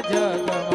જગમાં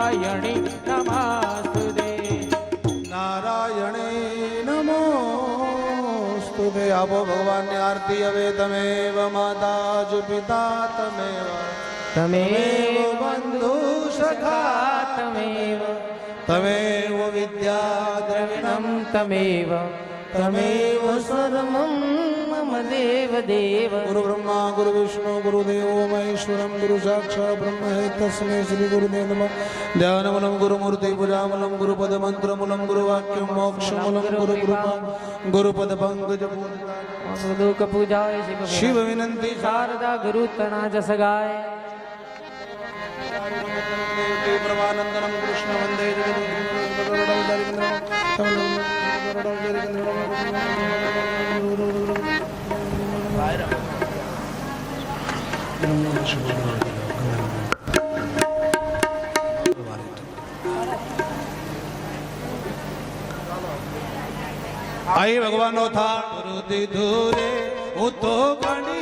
નારાયણે નમાસ્તુદે નારાયણે નમોસ્તુદે આપો ભગવાનની આરતી હવે તમે માતા જ પિતા તમે તમે બંધુ સખા તમેવ. તમેવ વિદ્યા દ્રવિણમ તમેવ. તમેવ સર્વમ દેવ દેવ ગુરુ બ્રહ્મા ગુરુ વિષ્ણુ ગુરુ દેવો મહેશ્વરમ ગુરુ સાક્ષાત બ્રહ્મ તસ્મે શ્રી ગુરુદેવ નમ ધ્યાનમૂલમ ગુરુ મૂર્તિ પૂજામૂલમ ગુરુ પદ મંત્રમૂલમ ગુરુ વાક્યમ મોક્ષમૂલમ ગુરુ કૃપા ગુરુ પદ પંકજ પૂર્ણ શિવ વિનંતી શારદા ગુરુ તણા જસગાય આઈ ભગવાનો થા ગુરુ દીધું રે હું ગણી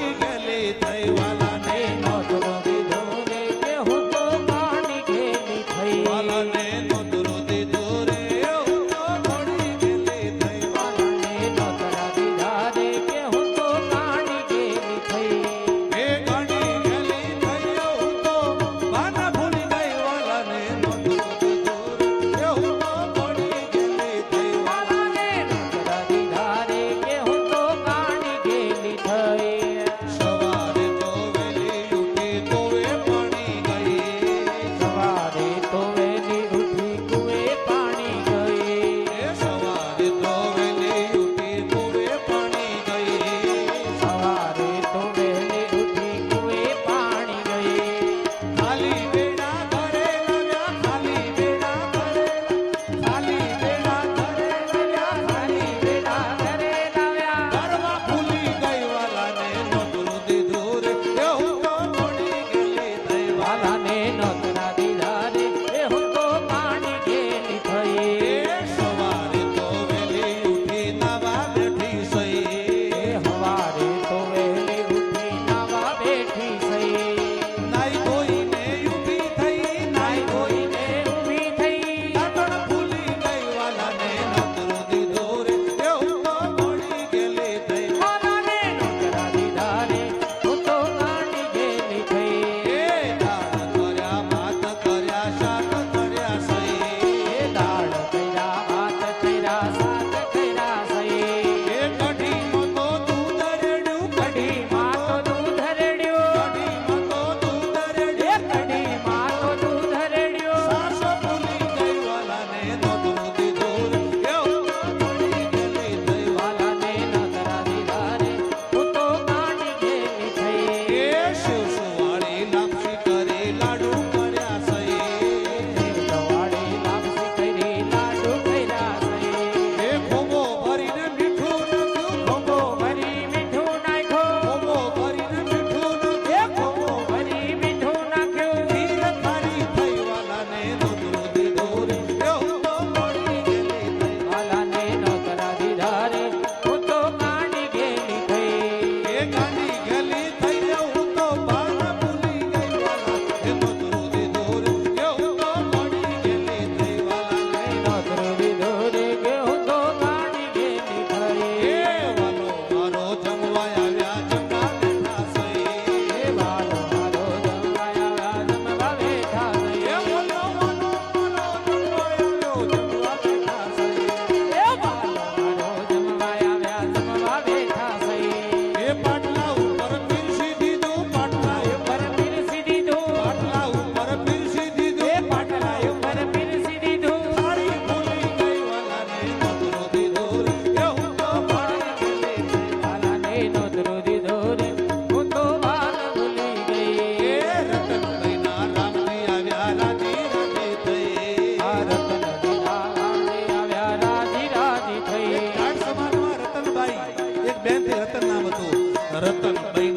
وطن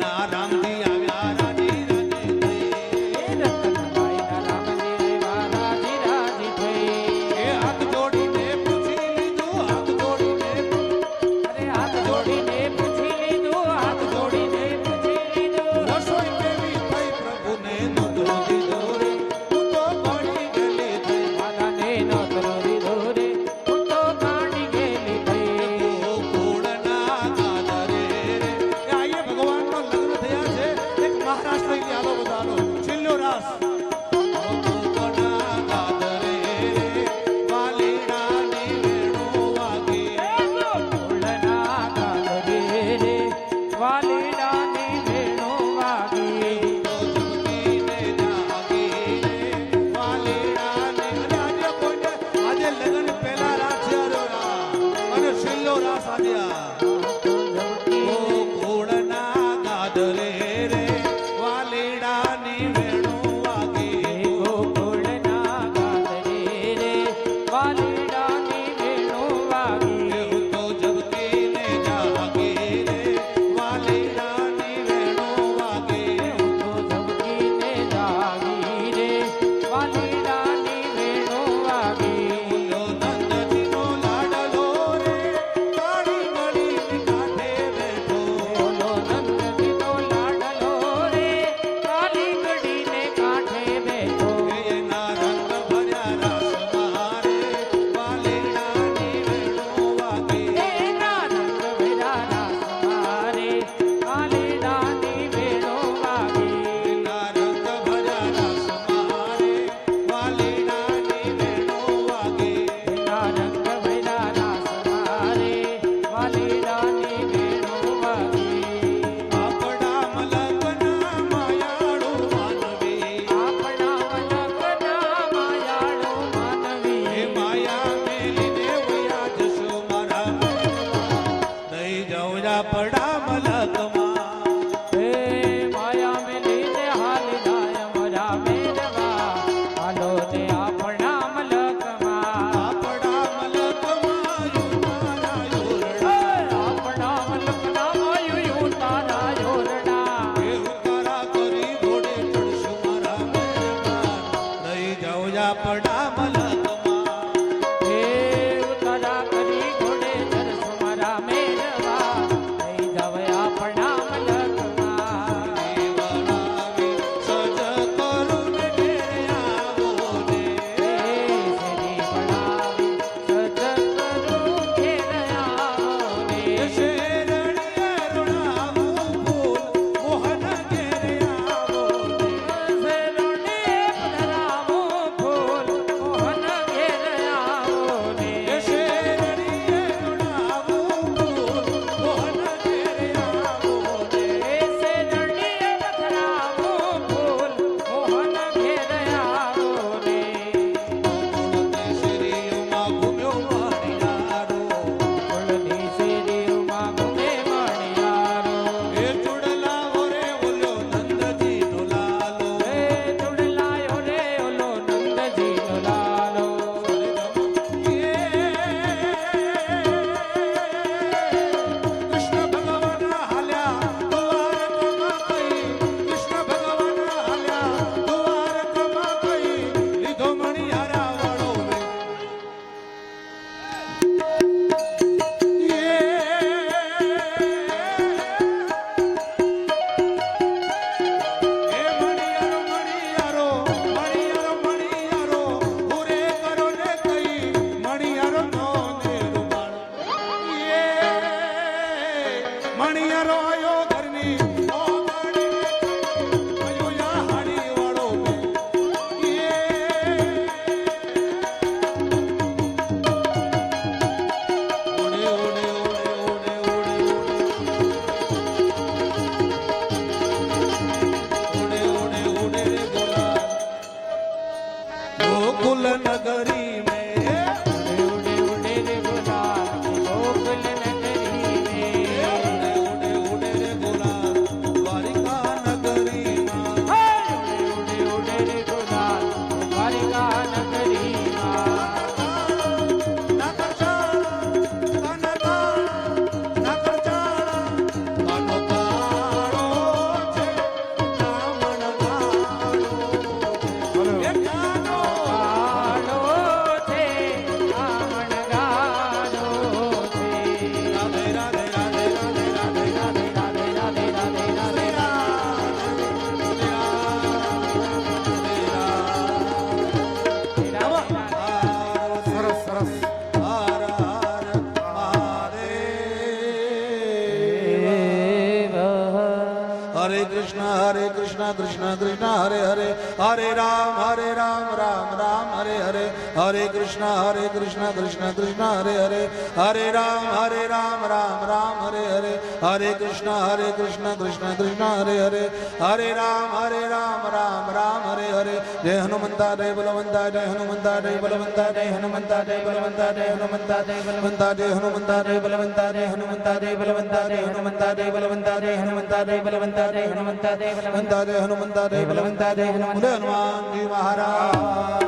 Владимирович કૃષ્ણ હરે કૃષ્ણ કૃષ્ણ કૃષ્ણ હરે હરે હરે રામ હરે રામ રામ રામ હરે હરે હરે કૃષ્ણ હરે કૃષ્ણ કૃષ્ણ કૃષ્ણ હરે હરે હરે રામ હરે રામ રામ રામ હરે હરે હરે કૃષ્ણ હરે કૃષ્ણ કૃષ્ણ કૃષ્ણ હરે હરે હરે રામ હરે રામ રામ રામ હરે હરે જય હનુમંતા જય બલવંતા જય હનુમંતા જય બલવંતા જય હનુમંતા જય બલવંતા જય હનુમંતા જય બલવંતા જય હનુમંતા જય બલવંતા જય હનુમંતા જય બલવંતા જય હનુમંતા જય બલવંતા જય હનુમંતા જય બલવંતા જય હનુમંતા જય બલવંતા જય હનુમંતા જય બલવંતા જય હનુમંત હનુમાનજી મહારાજ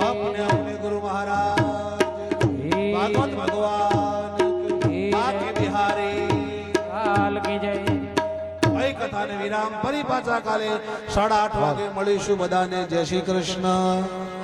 આપને આપને ગુરુ મહારાજ ભાગવત ભગવાન બિહારી કાલ કી જય ભાઈ કથાને વિરામ ફરી પાછા કાલે સાડા આઠ વાગે મળીશું બધાને જય શ્રી કૃષ્ણ